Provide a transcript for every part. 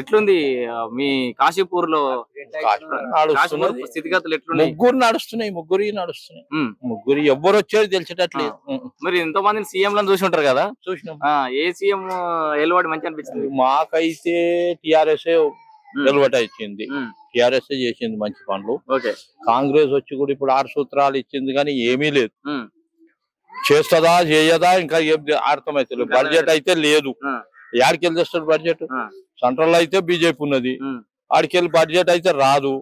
ఎట్లుంది? మీ కాశీపూర్లో స్థితిగతులు ఎట్లున్నాయి? ముగ్గురు నడుస్తున్నాయి ముగ్గురు నడుస్తున్నాయి. ముగ్గురు ఎవ్వరు వచ్చేది తెలిసేటట్లేదు. మరి ఎంతో మంది సీఎం లను చూసి ఉంటారు కదా? చూసినాం. ఏ సీఎం ఎలువాడి మంచి అనిపించింది? మాకైతే టిఆర్ఎస్ వెలువట ఇచ్చింది టిఆర్ఎస్ చేసింది మంచి పనులు. కాంగ్రెస్ వచ్చి కూడా ఇప్పుడు ఆరు సూత్రాలు ఇచ్చింది కానీ ఏమీ లేదు. చేస్తుందా చేయదా ఇంకా ఏం అర్థమైతే బడ్జెట్ అయితే లేదు. యాడికెళ్ళి తెస్తాడు బడ్జెట్? సెంట్రల్లో అయితే బీజేపీ ఉన్నది. ఆడికెళ్ళి బడ్జెట్ అయితే రాదు.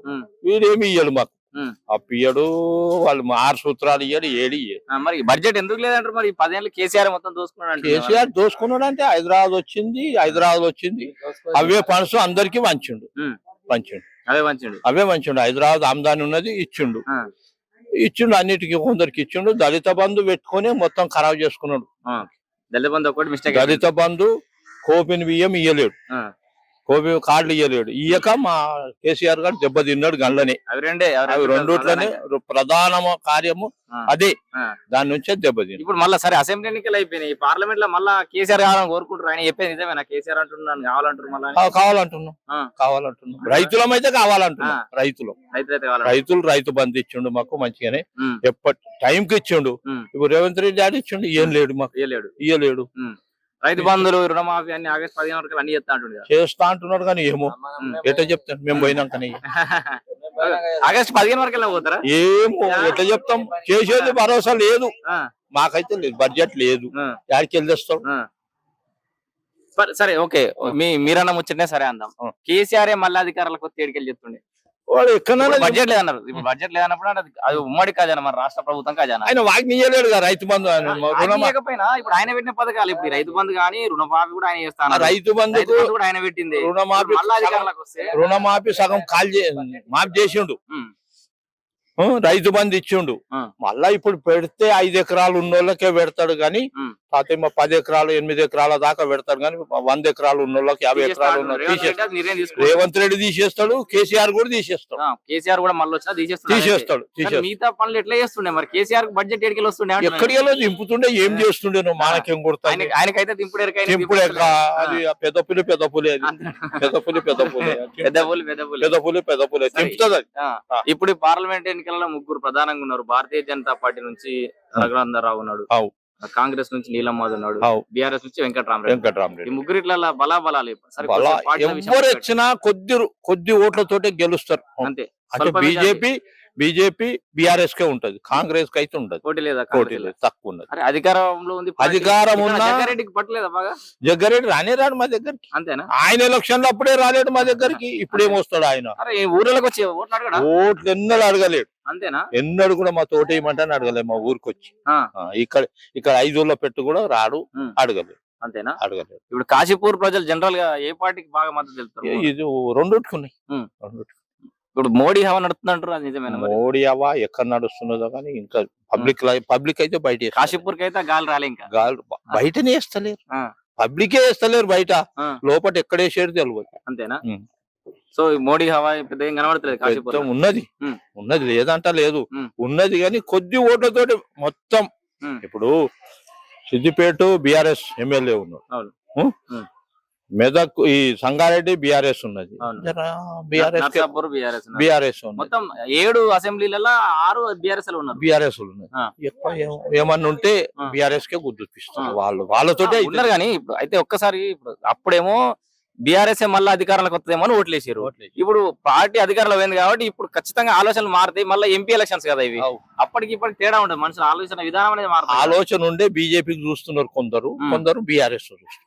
వీడేమి ఇయ్యడు మాకు. ఉమ్. అప్పియ్యడు వాళ్ళు ఆరు సూత్రాలు ఇయ్యడు ఏడి మరి బడ్జెట్ ఎందుకు లేదంటారు మరి? పదేళ్ళు కేసీఆర్ మొత్తం దోసుకున్నాడు. కేసీఆర్ దోసుకున్నాడు అంటే హైదరాబాద్ వచ్చింది హైదరాబాద్ వచ్చింది. అవే ఫండ్స్ అందరికి పంచిండు. ఉమ్, పంచిండు. అవే మంచిడు అవే పంచిండు. హైదరాబాద్ ఆమ్దాని ఉన్నది ఇచ్చిండు. ఇచ్చిండు అన్నిటికీ కొందరికి ఇచ్చిండు. దళిత బంధు పెట్టుకొని మొత్తం ఖరాబ్ చేసుకున్నాడు. దళిత బంధు ఒకటి మిస్టేక్ దళిత బంధు కోపిని బియ్యం ఇయ్యలేడు. కోపి కార్డులు ఇయ్యలేడు. ఇయ్యక మా కేసీఆర్ గారు దెబ్బతిన్నాడు గండ్లని. అవి రెండే అవి రెండుట్లోనే ప్రధాన కార్యము. అదే. దాని నుంచే దెబ్బతింది ఇప్పుడు మళ్ళీ సరే అసెంబ్లీ ఎన్నికలు అయిపోయినాయి. పార్లమెంట్లో మళ్ళా కేసీఆర్ కావాలని కోరుకుంటారు. ఆయన చెప్పేది నిజమేనా? కేసీఆర్ అంటున్నాను కావాలంటారు మళ్ళీ కావాలంటున్నాం. కావాలంటున్నాం. రైతులం అయితే కావాలంటున్నాం. రైతులు. రైతులు రైతు బంధు ఇచ్చిండు మాకు మంచిగానే. ఎప్పటి టైంకి ఇచ్చిండు. ఇప్పుడు రేవంత్ రెడ్డి డాడీ ఇచ్చిండు. ఏం లేడు మాకు. ఇయ్యలేడు. ఇయ్యలేడు. రైతు బంధువులు రుణమాఫీ అన్ని ఆగస్టు పదిహేను వరకు అన్ని చెప్తా కదా. చేస్తా అంటున్నాడు కానీ ఏమో. ఎట్లా చెప్తాను మేము పోయినాకనే. ఆగస్టు పదిహేను వరకు వెళ్ళి పోతారా? ఏమో ఎట్లా చెప్తాం? చేసేది భరోసా లేదు. ఆ, మాకైతే లేదు బడ్జెట్ లేదు. యాడికి వెళ్ళేస్తాం. సరే- సరే ఓకే. మీ మీరన్న ముచ్చటనే సరే అందాం. కేసీఆర్ మళ్ళీ అధికారులకు వచ్చి ఏడికెళ్ళి చెప్తుండే. వాడు ఎక్కడైనా బడ్జెట్ లేదన్నారు. ఇప్పుడు బడ్జెట్ లేదన్నప్పుడు అది- అది ఉమ్మడి ఖజానా మన రాష్ట్ర ప్రభుత్వం ఖజానా. ఆయన వాకి ఇయ్యలేడు కదా రైతు బంధు ఇయ్యకపోయినా ఇప్పుడు ఆయన పెట్టిన పథకాలు ఇప్పుడు రైతు బంధు కానీ రుణమాఫీ కూడా ఆయన చేస్తాను రైతు బంధు కూడా ఆయన పెట్టింది. రుణమాఫీ రుణమాఫీ సగం కాల్ మాఫీ చేసిండు. రైతు బంధు ఇచ్చిండు. మళ్ళా ఇప్పుడు పెడితే ఐదు ఎకరాలు ఉన్నోళ్ళకే పెడతాడు కానీ తాతేమో పది ఎకరాలు ఎనిమిది ఎకరాల దాకా పెడతాడు కానీ వంద ఎకరాలు ఉన్నోళ్ళకి యాభై ఎకరాలు ఉన్న రేవంత్ రెడ్డి తీసేస్తాడు కేసీఆర్ కూడా తీసేస్తాడు. కేసీఆర్ కూడా మళ్ళీ వచ్చినా. తీసేస్తాడు మిగతా పనులు ఎట్లా చేస్తుండే మరి? కేసీఆర్ బడ్జెట్ ఎడికి వస్తుండే. ఎక్కడికి దింపుతుండే ఏం చేస్తుండే నువ్వు? మానకేం ఆయన ఆయనకైతే దింపుడు దింపుడు అది పెద్ద పులి పెద్ద పులి అది. పెద్ద పులి పెద్ద పులి. పెద్ద పులి పెద్ద పులి. పెద్ద పులి పెద్ద పులి. దింపుతుంది. ఇప్పుడు పార్లమెంట్ ఎన్నికలలో ముగ్గురు ప్రధానంగా ఉన్నారు. భారతీయ జనతా పార్టీ నుంచి రఘునందరావు ఉన్నాడు. కాంగ్రెస్ నుంచి ఉన్నాడు అవు. బీఆర్ఎస్ నుంచి వెంకటరామరెడ్డి ఈ వెంకటరామరెడ్డి ముగ్గురిట్ల బలాబలాలు ఎవరు వచ్చినా కొద్ది కొద్ది ఓట్లతోటే గెలుస్తారు. అంతే బీజేపీ బీజేపీ బీఆర్ఎస్ కే ఉంటది. కాంగ్రెస్కి అయితే ఉండదు. పోటీ లేదా పోటీ కాంగ్రెస్ లేదు తక్కువ ఉన్నది అధికారంలో ఉంది. అధికారం జగ్గారెడ్డికి పట్టలేదా బాగా? జగ్గారెడ్డి రానే రాడు మా దగ్గరికి. అంతేనా? ఆయన ఎలక్షన్లో అప్పుడే రాలేడు మా దగ్గరికి. ఇప్పుడేం వస్తాడు ఆయన? ఊర్లోకి వచ్చి ఓట్లు ఎన్నడూ అడగలేడు. అంతేనా? ఎన్నడూ కూడా మా తోట ఏమంటాను అడగలేదు మా ఊరికి వచ్చి ఇక్కడ ఇక్కడ ఐదులో పెట్టు కూడా రాడు. అడగలేదు. అంతేనా? అడగలేదు. ఇప్పుడు కాశీపూర్ ప్రజలు జనరల్గా ఏ పార్టీకి బాగా మద్దతు ఇది రెండుకి ఉన్నాయి. ఇప్పుడు మోడీ హవా నడుతుందంటారు అది నిజమేనా మరి? మోడీ అవా ఎక్కడ నడుస్తున్నదో కానీ ఇంకా పబ్లిక్ పబ్లిక్ అయితే బయట. కాశీపూర్కి అయితే గాలి రాలే ఇంకా గాల్ బయటనే వేస్తలేరు ఆ. పబ్లికే వేస్తలేరు బయట ఆ. లోపల ఎక్కడ తెలియదు అంతేనా. సో ఈ మోడీ హవా పెద్ద ఏం కనబడతలేదు కాశీపూర్ ఉన్నది ఉమ్. ఉన్నది లేదంట లేదు ఉమ్. ఉన్నది కానీ కొద్ది ఓట్లతోటి మొత్తం ఉమ్. ఇప్పుడు సిద్దిపేట బిఆర్ఎస్ ఎమ్మెల్యే ఉన్నాడు అవును. ఉమ్? ఉమ్. మెదక్ ఈ సంగారెడ్డి బిఆర్ఎస్ ఉన్నది. బిఆర్ఎస్ మొత్తం ఏడు అసెంబ్లీలలో ఆరు బీఆర్ఎస్ బిఆర్ఎస్. ఎక్కువ ఏమన్నా ఉంటే. బిఆర్ఎస్ కే గుర్తిపిస్తారు ఆ. వాళ్ళు వాళ్ళతోటే ఆ, ఉన్నారు కానీ ఇప్పుడు అయితే ఒక్కసారి ఇప్పుడు అప్పుడేమో బీఆర్ఎస్ మళ్ళీ అధికారంలోకి వస్తుందేమో అని ఓట్లేసారు ఓట్లేసి. ఇప్పుడు పార్టీ అధికారంలో పోయింది కాబట్టి ఇప్పుడు ఖచ్చితంగా ఆలోచనలు మారుతాయి మళ్ళీ ఎంపీ ఎలక్షన్స్ కదా ఇవి. అప్పటికి ఇప్పటికి తేడా ఉంటుంది మనుషుల ఆలోచన విధానం అనేది మారుతుంది ఆలోచన ఉండే బీజేపీకి చూస్తున్నారు కొందరు. కొందరు బిఆర్ఎస్ చూస్తున్నారు.